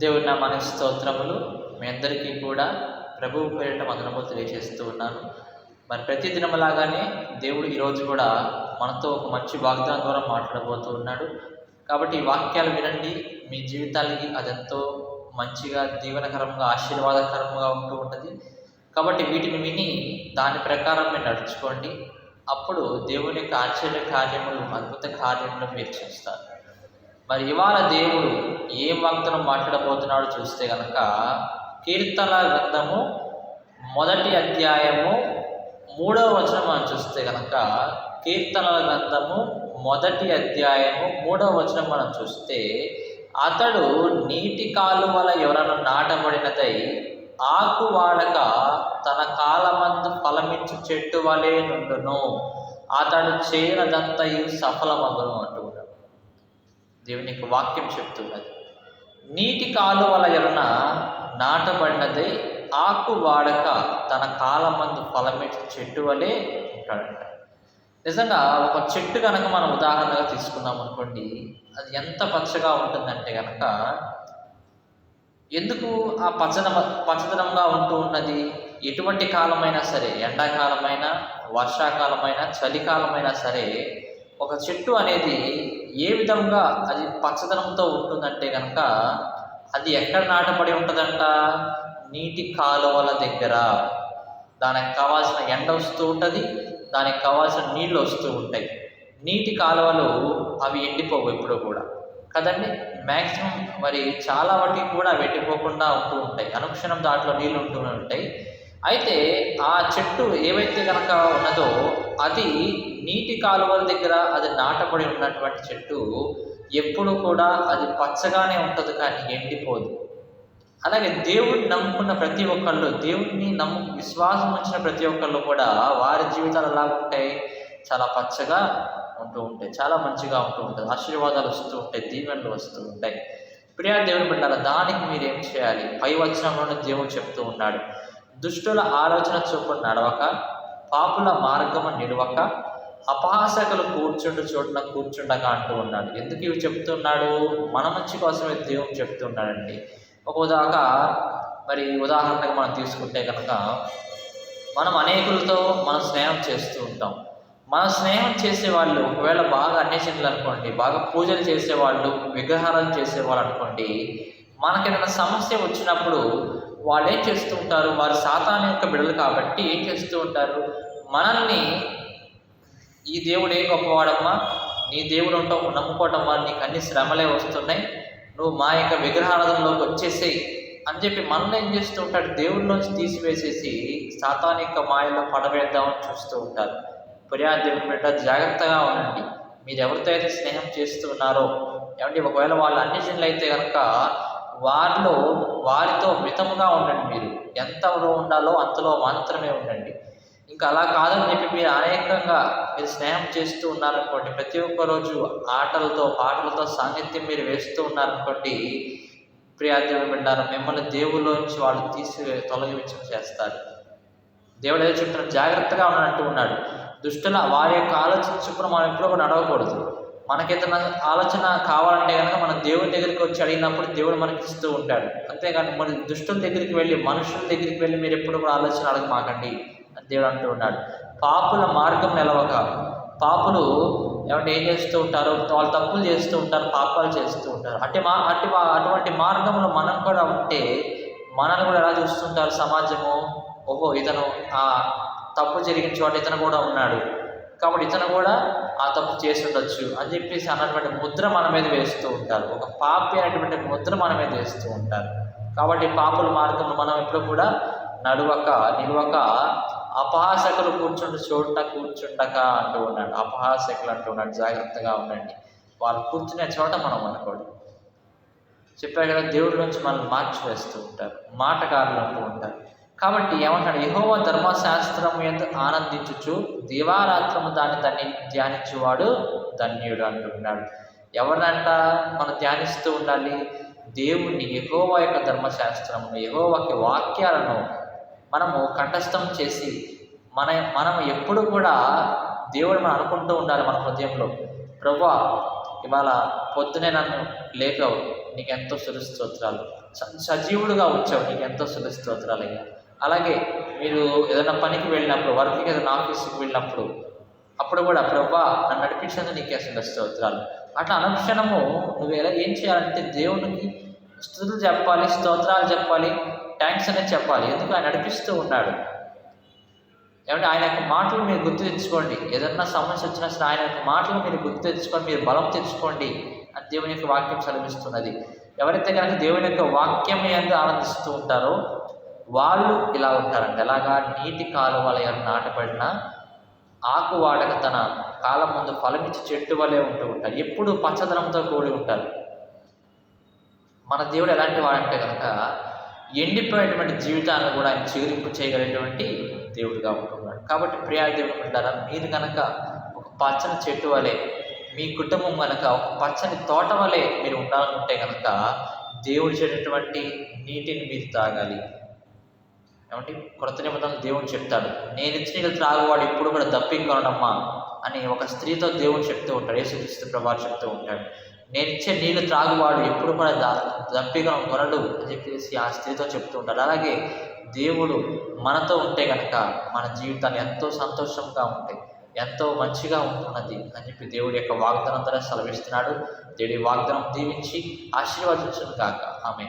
దేవుని మన స్తోత్రములు. మీ అందరికీ కూడా ప్రభువు పేరిట వందనములు తెలియజేస్తూ ఉన్నాను. మరి ప్రతి దినములాగానే దేవుడు ఈరోజు కూడా మనతో ఒక మంచి వాగ్దానం ద్వారా మాట్లాడబోతూ ఉన్నాడు. కాబట్టి ఈ వాక్యాలు వినండి. మీ జీవితాలకి అదెంతో మంచిగా దీవనకరంగా ఆశీర్వాదకరంగా ఉంటూ ఉంటుంది. కాబట్టి వీటిని విని దాని ప్రకారం మీరు నడుచుకోండి. అప్పుడు దేవుని యొక్క ఆశ్చర్య కార్యములు అద్భుత కార్యములు మీరు చేస్తారు. మరి ఇవాళ దేవుడు ఏ భక్తులు మాట్లాడబోతున్నాడో చూస్తే గనక కీర్తన గ్రంథము మొదటి అధ్యాయము మూడవ వచనం మనం చూస్తే కనుక కీర్తనల గ్రంథము మొదటి అధ్యాయము మూడవ వచనం మనం చూస్తే అతడు నీటి కాలువల ఎవరన్నా నాటబడినదై ఆకు వాడక తన కాలమందు ఫలమిచ్చు చెట్టు వలె నుండును. అతడు చేయనదంతయు సఫలమగును అంటున్నాడు దేవుని యొక్క వాక్యం చెప్తున్నది. నీటి కాలువల ఎరున నాటబడినది ఆకు వాడక తన కాలమందు ఫలమిచ్చు చెట్టు వలె ఉంటాడంట. నిజంగా ఒక చెట్టు కనుక మనం ఉదాహరణగా తీసుకున్నాం అనుకోండి అది ఎంత పచ్చగా ఉంటుందంటే కనుక ఎందుకు ఆ పచ్చదన పచ్చదనంగా ఉంటూ ఉన్నది? ఎటువంటి కాలమైనా సరే ఎండాకాలమైనా వర్షాకాలమైనా చలికాలమైనా సరే ఒక చెట్టు అనేది ఏ విధంగా అది పచ్చదనంతో ఉంటుందంటే కనుక అది ఎక్కడ నాటబడి ఉంటుందంట? నీటి కాలువల దగ్గర. దానికి కావాల్సిన ఎండ వస్తూ ఉంటుంది దానికి కావాల్సిన నీళ్ళు వస్తూ ఉంటాయి. నీటి కాలువలు అవి ఎండిపోవు ఎప్పుడూ కూడా. కదండి? మ్యాక్సిమం మరి చాలా వాటికి కూడా వెండిపోకుండా ఉంటూ ఉంటాయి. అనుక్షణం దాంట్లో నీళ్ళు ఉంటూనే ఉంటాయి. అయితే ఆ చెట్టు ఏవైతే కనుక ఉన్నదో అది నీటి కాలువల దగ్గర అది నాటబడి ఉన్నటువంటి చెట్టు ఎప్పుడు కూడా అది పచ్చగానే ఉంటుంది కానీ ఎండిపోదు. అలాగే దేవుడిని నమ్ముకున్న ప్రతి ఒక్కళ్ళు దేవుడిని నమ్ము విశ్వాసం ఉంచిన ప్రతి ఒక్కళ్ళు కూడా వారి జీవితాలు ఎలా ఉంటాయి? చాలా పచ్చగా ఉంటూ ఉంటాయి చాలా మంచిగా ఉంటూ ఉంటుంది ఆశీర్వాదాలు వస్తూ ఉంటాయి దీవెనలు వస్తూ ఉంటాయి. ప్రియా దేవుని బిడ్డాల దానికి మీరు ఏం చేయాలి? పై వచనంలోనే దేవుడు చెప్తూ ఉన్నాడు. దుష్టుల ఆలోచన చొప్పున నడవక పాపుల మార్గము నిలవక అపహాసకులు కూర్చుండు చోటున కూర్చుండగా అంటూ ఉన్నాడు. ఎందుకు ఇవి చెప్తున్నాడు? మన మంచి కోసమే దేవుడు చెప్తున్నాడండి. ఒక ఉదాహరణ మరి ఉదాహరణకు మనం తీసుకుంటే కనుక మనం అనేకులతో మనం స్నేహం చేస్తూ ఉంటాం. మన స్నేహం చేసేవాళ్ళు ఒకవేళ బాగా అన్వేషణలు అనుకోండి బాగా పూజలు చేసేవాళ్ళు విగ్రహాలను చేసేవాళ్ళు అనుకోండి మనకి ఏదైనా సమస్య వచ్చినప్పుడు వాళ్ళు ఏం చేస్తూ ఉంటారు? వారు సాతాన్ యొక్క బిడలు కాబట్టి ఏం చేస్తూ ఉంటారు? మనల్ని ఈ దేవుడు గొప్పవాడమ్మా? నీ దేవుడు ఉంటావు నమ్ముకోవటం వల్ల నీకు అన్ని శ్రమలే వస్తున్నాయి. నువ్వు మా యొక్క విగ్రహారాధనలోకి వచ్చేసేయి అని చెప్పి మనల్ని ఏం చేస్తూ ఉంటాడు? దేవుడిలోంచి తీసివేసేసి సాతాన్ యొక్క మాయలో పడవేద్దామని చూస్తూ ఉంటారు ఫిర్యాదు బిడ్డ జాగ్రత్తగా ఉండండి. మీరు ఎవరితో అయితే స్నేహం చేస్తూ ఉన్నారో ఏమంటే ఒకవేళ వాళ్ళు అన్ని అయితే కనుక వారిలో వారితో మితముగా ఉండండి మీరు. ఎంతలో ఉండాలో అంతలో మాత్రమే ఉండండి. ఇంకా అలా కాదని చెప్పి మీరు అనేకంగా మీరు స్నేహం చేస్తూ ఉన్నారనుకోండి ప్రతి ఒక్క రోజు ఆటలతో పాటలతో సాంగత్యం మీరు వేస్తూ ఉన్నారనుకోండి ప్రియాదేవి బిడ్డారు మిమ్మల్ని దేవుళ్ళలోంచి వాళ్ళు తీసి తొలగించం చేస్తారు. దేవుడు ఏదో చెప్తున్నాడు జాగ్రత్తగా ఉన్నట్టు ఉన్నాడు. దుష్టుల వారి యొక్క ఆలోచన చొప్పున మనం ఎప్పుడూ కూడా నడవకూడదు. మనకేదైనా ఆలోచన కావాలంటే కనుక మనం దేవుని దగ్గరికి వచ్చి అడిగినప్పుడు దేవుడు మనకి ఇస్తూ ఉంటాడు. అంతేగాని మన దుష్టుల దగ్గరికి వెళ్ళి మనుషుల దగ్గరికి వెళ్ళి మీరు ఎప్పుడు కూడా ఆలోచన అడగమాకండి. దేవుడు అంటూ ఉన్నాడు పాపుల మార్గం నిలవక పాపులు ఏమంటే ఏం చేస్తూ ఉంటారు? వాళ్ళు తప్పులు చేస్తూ ఉంటారు పాపాలు చేస్తూ ఉంటారు. అట్టి మా అట్టి అటువంటి మార్గంలో మనం కూడా ఉంటే మనల్ని కూడా ఎలా చూస్తుంటారు సమాజము? ఓహో ఇతను ఆ తప్పు జరిగిన చోట ఇతను కూడా ఉన్నాడు. కాబట్టి ఇతను కూడా ఆ తప్పు చేసి ఉండొచ్చు అని చెప్పేసి అన్నటువంటి ముద్ర మన మీద వేస్తూ ఉంటారు. ఒక పాపి అనేటువంటి ముద్ర మన మీద వేస్తూ ఉంటారు. కాబట్టి పాపుల మార్గంలో మనం ఎప్పుడు కూడా నడువక నిలవక అపహాసకులు కూర్చుండు చోట కూర్చుండక అంటూ ఉన్నాడు. అపహాసకులు అంటూ ఉన్నాడు. జాగ్రత్తగా ఉండండి. వాళ్ళు కూర్చునే చోట మనం ఉండకూడదు చెప్పారు కదా దేవుడి నుంచి మనల్ని మార్చి వేస్తూ ఉంటారు. మాటకారులు అంటూ ఉంటారు. కాబట్టి ఏమంటాడు? యహోవ ధర్మశాస్త్రం ఎందు ఆనందించుచు దివారాత్రము దాన్ని దాన్ని ధ్యానించువాడు ధన్యుడు అంటున్నాడు. ఎవరినంట మనం ధ్యానిస్తూ ఉండాలి? దేవుణ్ణి యహోవ యొక్క ధర్మశాస్త్రమును యహోవకి వాక్యాలను మనము కంఠస్థం చేసి మన మనం ఎప్పుడు కూడా దేవుడు మనం అనుకుంటూ ఉండాలి మన హృదయంలో. ప్రభా ఇవాళ పొద్దునే నన్ను లేకవు నీకు ఎంతో సులు స్తోత్రాలు సజీవుడుగా వచ్చావు నీకు ఎంతో సులు స్తోత్రాలు అయ్యా. అలాగే మీరు ఏదైనా పనికి వెళ్ళినప్పుడు వర్క్కి ఏదైనా ఆఫీస్కి వెళ్ళినప్పుడు అప్పుడు కూడా ప్రభా నన్ను నడిపించినందుకు నీకే అసలు స్తోత్రాలు అట్లా అనుక్షణము నువ్వు ఎలా ఏం చేయాలంటే దేవునికి స్థుతులు చెప్పాలి స్తోత్రాలు చెప్పాలి థ్యాంక్స్ అనేది చెప్పాలి. ఎందుకు? ఆయన నడిపిస్తూ ఉన్నాడు. ఏమంటే ఆయన యొక్క మాటలు మీరు గుర్తు తెచ్చుకోండి. ఏదన్నా సమస్య వచ్చినా సరే ఆయన యొక్క మాటలు మీరు గుర్తు తెచ్చుకొని మీరు బలం తెచ్చుకోండి అని దేవుని యొక్క వాక్యం చదివిస్తున్నది ఎవరైతే కనుక దేవుని యొక్క వాక్యం ఎందు ఆనందిస్తూ ఉంటారో వాళ్ళు ఇలా ఉంటారంట ఎలాగా? నీటి కాలువలయం నాటబడిన ఆకు వాడక తన కాలం ముందు ఫలమిచ్చి చెట్టు వలె ఉంటూ ఉంటారు. ఎప్పుడు పచ్చదనంతో కూడి ఉంటారు. మన దేవుడు ఎలాంటి వాడంటే కనుక ఎండిపోయినటువంటి జీవితాలను కూడా ఆయన చిగురింపు చేయగలిగినటువంటి దేవుడిగా ఉంటున్నాడు. కాబట్టి ప్రియా దేవుడు అంటారా మీరు కనుక ఒక పచ్చని చెట్టు వలె మీ కుటుంబం కనుక ఒక పచ్చని తోట వలె మీరు ఉండాలనుకుంటే కనుక దేవుడు చేసేటువంటి నీటిని మీరు తాగాలి ఏమంటే కొత్త నిమిత్తం దేవుడు చెప్తాడు నేను ఇచ్చిన నీళ్ళు త్రాగువాడు ఎప్పుడు కూడా దప్పికొనడమ్మా అని ఒక స్త్రీతో దేవుడు చెప్తూ ఉంటాడు. యేసుక్రీస్తు ప్రభావం చెప్తూ ఉంటాడు. నేను ఇచ్చే నీళ్ళు త్రాగువాడు ఎప్పుడు కూడా ద దప్పిగా కొనడు అని చెప్పేసి ఆ స్త్రీతో చెప్తూ ఉంటాడు. అలాగే దేవుడు మనతో ఉంటే కనుక మన జీవితాలు ఎంతో సంతోషంగా ఉంటాయి ఎంతో మంచిగా ఉంటున్నది అని చెప్పి దేవుడి యొక్క వాగ్దానం ద్వారా సెలవిస్తున్నాడు. దేవుడి వాగ్దానం దీవించి ఆశీర్వదించను కాక ఆమె